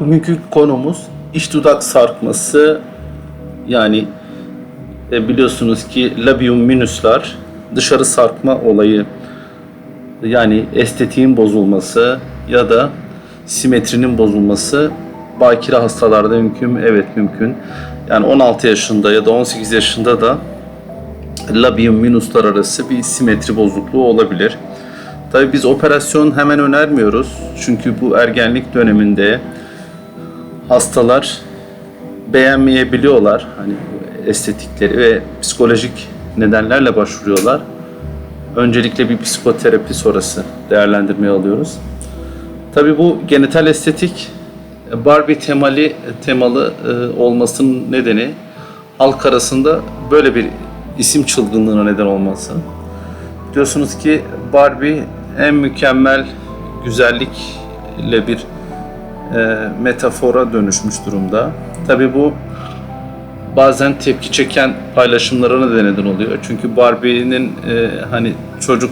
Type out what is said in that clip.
Bugünkü konumuz iç dudak sarkması yani e, biliyorsunuz ki labium minuslar dışarı sarkma olayı yani estetiğin bozulması ya da simetrinin bozulması bakire hastalarda mümkün mü? Evet mümkün. Yani 16 yaşında ya da 18 yaşında da labium minuslar arası bir simetri bozukluğu olabilir. Tabii biz operasyon hemen önermiyoruz. Çünkü bu ergenlik döneminde hastalar beğenmeyebiliyorlar. Hani estetikleri ve psikolojik nedenlerle başvuruyorlar. Öncelikle bir psikoterapi sonrası değerlendirmeye alıyoruz. Tabii bu genital estetik Barbie temali temalı e, olmasının nedeni halk arasında böyle bir isim çılgınlığına neden olması. Biliyorsunuz ki Barbie en mükemmel güzellikle bir e, metafora dönüşmüş durumda. Tabii bu bazen tepki çeken paylaşımlara da neden oluyor. Çünkü Barbie'nin e, hani çocuk